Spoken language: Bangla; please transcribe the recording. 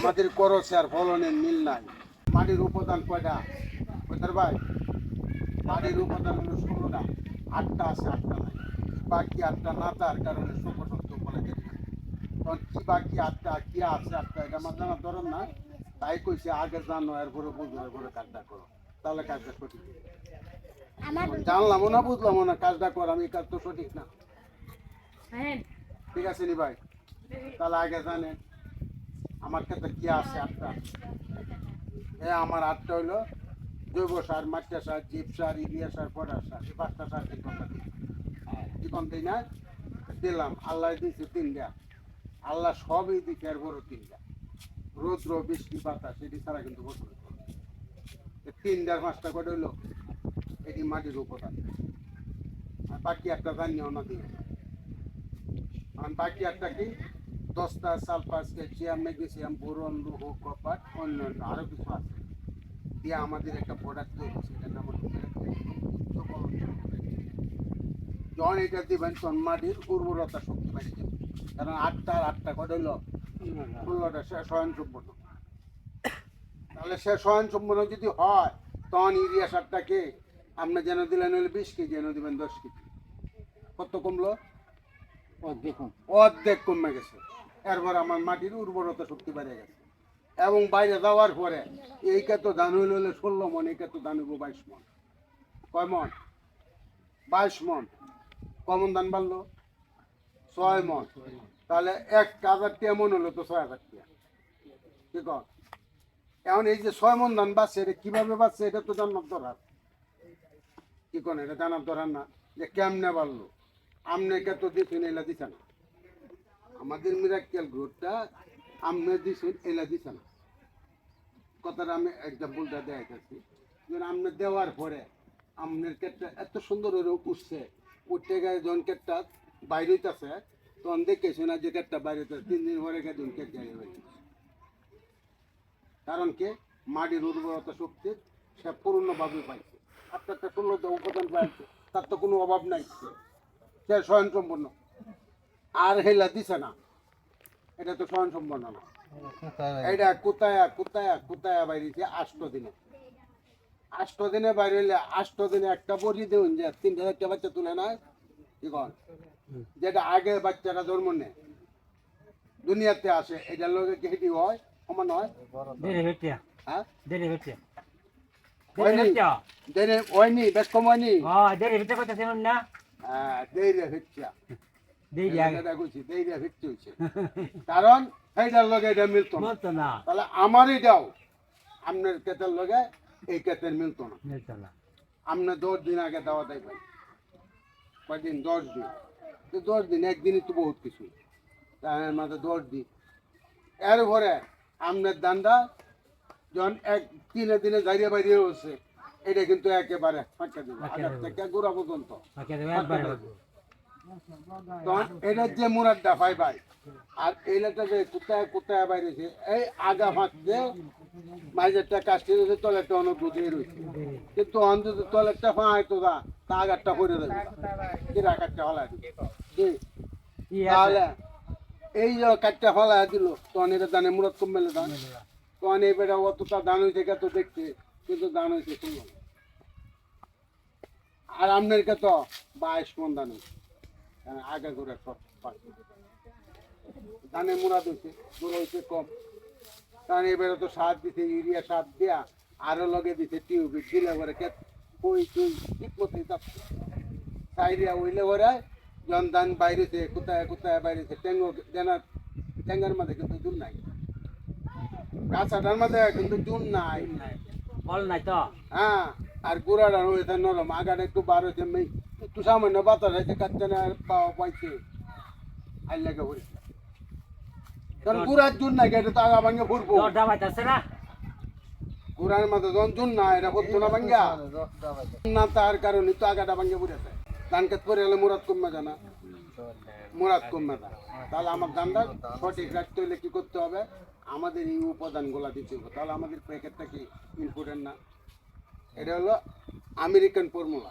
আমাদের করছে আর ফলনের মিল নাই। মাটির উপাদান কয়টা? কোথার ভাই? মাটির উপাদান হলো ষোলোটা। আটটা আছে আটটা নাই। বাকি আটটা না তার কারণে সুপসত্ব বলে যেতে। তখন কি বাকি আটটা কি আছে আটটা এটা আমার জানা ধরেন না। তাই কইছে আগে জানো এরপরে বুঝো এরপরে কাজটা করো। তাহলে কাজটা সঠিক। আমার জানলামও না বুঝলামও না কাজটা কর আমি কাজ তো সঠিক না। হ্যাঁ। ঠিক আছে নি ভাই? তাহলে আগে জানেন। আমার কাছে কি আছে আটটা? এ, আমার আটটা হইল জৈব সার, মাটিয়া সার, জীব সার, ইউরিয়া সার, পটাশ সার, এই পাঁচটা সার কথা দিই না, দিলাম আল্লাহ দিয়েছে তিনটা। আল্লাহ সবই দিচ্ছে আর বড় তিনটা। রৌদ্র, বৃষ্টি, বাতাস, এটি ছাড়া কিন্তু বছর তিনটার পাঁচটা করে হইল? এটি মাটির উপাদান আর বাকি একটা জানিও না দিয়ে আর বাকি একটা কি? দশটা সালফাস ক্যালসিয়াম ম্যাগনেসিয়াম বোরন লৌহ কপার অন্যান্য আরও কিছু আছে। দিয়ে আমাদের একটা প্রোডাক্ট তৈরি এটার নাম যখন এটা দিবেন তখন মাটির উর্বরতা শক্তি বেড়ে যাবে কারণ আটটা আর আটটা করে হলো ষোলোটা সে স্বয়ং সম্পূর্ণ তাহলে সে স্বয়ং সম্পূর্ণ যদি হয় তখন ইউরিয়া সারটাকে আপনি যেন দিলেন হলে বিশ কেজি যেন দিবেন দশ কেজি। কত কমলো? দেখুন অর্ধেক কমে গেছে। এরপর আমার মাটির উর্বরতা শক্তি বেড়ে গেছে। এবং বাইরে যাওয়ার পরে এই কত ধান হইলে হলে ষোলো মন, এই তো ধান হইব বাইশ মন। কয় মন? বাইশ মন। কমন ধান বাড়লো? ছয় মন। তাহলে এক হাজার টিয়া মন হলো তো ছয় হাজার টিয়া। ঠিক? এখন এই যে ছয় মন ধান বাড়ছে, এটা কীভাবে বাড়ছে, এটা তো জানার দরকার। কি কোন, এটা জানার দরকার না যে কেমনে বাড়লো? আমনে কে তো দিছেন এলা দিছে না। আমাদের মিরাক্কেল গ্রুপটা আমনে দিছেন, এলা দিছে না। কথাটা আমি এক্সাম্পলটা দেখাইতেছি। যেন আমনে দেওয়ার পরে আমনের কেটটা এত সুন্দর করে উঠছে। উঠতে গেলে যখন কেটটা বাইরে হইতাছে, তখন দেখেছি না যে কেটটা বাইরে হইতাছে। তিন দিন পরে গেছে কেটে কেট গেলে কারণ কি? মাটির উর্বরতা শক্তি সে পূর্ণভাবে পাইছে। আপনার একটা ষোলো উপাদান পাইছে, তার তো কোনো অভাব নাই। সে স্বয়ং সম্পন্ন আর হেলা দিছে না। এটা তো স্বয়ং সম্পন্ন না। এটা কোথায় কোথায় কোথায় বাইরেছে আষ্ট দিনে। আষ্ট দিনে বাইরে হইলে আষ্ট দিনে একটা বড়ি দেউন যে তিনটা চারটা বাচ্চা তুলে না কি কন যেটা আগে বাচ্চাটা জন্ম নেয়। দুনিয়াতে আসে এটার লোকে কেটি হয়? সমান হয়? হ্যাঁ? হয়নি? বেশ কম হয়নি হ্যাঁ দেরি হচ্ছে না। হ্যাঁ দেরে হচ্ছে কারণ সেইটার লগে এটা মিলতো না। তাহলে আমারই দাও। আপনার কেতের লগে এই কেতের মিলতো না। আপনি দশ দিন আগে দেওয়া দেয় ভাই। কয়দিন? দশ দিন। তো দশ দিন একদিনই তো বহুত কিছু। তার মাঝে দশ দিন। এরপরে আপনার দান্দা যখন এক তিনে দিনে দাঁড়িয়ে বাইরে হচ্ছে এটা কিন্তু একেবারে ফাঁকা দিবে। থেকে গোড়া পর্যন্ত। তখন এটার যে মুরাদটা ভাই আর এইটা যে কোথায় কোথায় বাইরেছে এই আগা ফাঁক দিয়ে মাঝেরটা কাশতে রয়েছে তলেরটা অনেক বুঝিয়ে রয়েছে কিন্তু অন্তত তলেরটা ফাঁক তো দা তা আগারটা করে দেবে। কি আগারটা হলা তাহলে এই যে কাঠটা হলা দিল তখন এটা দানে মুরাদ কম মেলে দান। তখন এই বেটা অতটা দান হয়েছে কত দেখতে কিন্তু দান হয়েছে আর আপনার কত বাইশ মন দান হয়েছে। হ্যাঁ, আগে করে সব পাচ্ছে ধানে মুরাদ হয়েছে গুঁড়ো হয়েছে কম। কারণ এবারে তো সার দিছে ইউরিয়া সার দিয়া আরও লগে দিছে টিউবিক দিলে পরে কে কই তুই ঠিক মতোই যাচ্ছে সাইরিয়া ওইলে পরে যখন ধান বাইরেছে কোথায় কোথায় বাইরেছে ট্যাঙ্গো দেনার ট্যাঙ্গার মধ্যে কিন্তু জুন নাই। কাঁচাটার মধ্যে কিন্তু জুন নাই। বল নাই তো। হ্যাঁ আর গুড়াটা হয়েছে নরম আগাটা একটু বার হয়েছে মেয়ে একটু সামান্য বাতাস হয়েছে কাটতে না পাওয়া পাইছে। আর লেগে পড়েছে কারণ গুড়ার জুন নাই এটা তো আগা ভাঙে ফুরবো না? গুড়ার মধ্যে যখন জুন না এটা ফুরতো না ভাঙ্গা না তার কারণে তো আগাটা ভাঙে পড়েছে ধান খেত পরে হলে মুরাদ কমবে জানা। মুরাদ কমবে না। তাহলে আমার ধানটা সঠিক রাখতে হলে কি করতে হবে? আমাদের এই উপাদানগুলো দিতে হবে। তাহলে আমাদের প্যাকেটটা কি ইম্পর্টেন্ট না? এটা হলো আমেরিকান ফর্মুলা।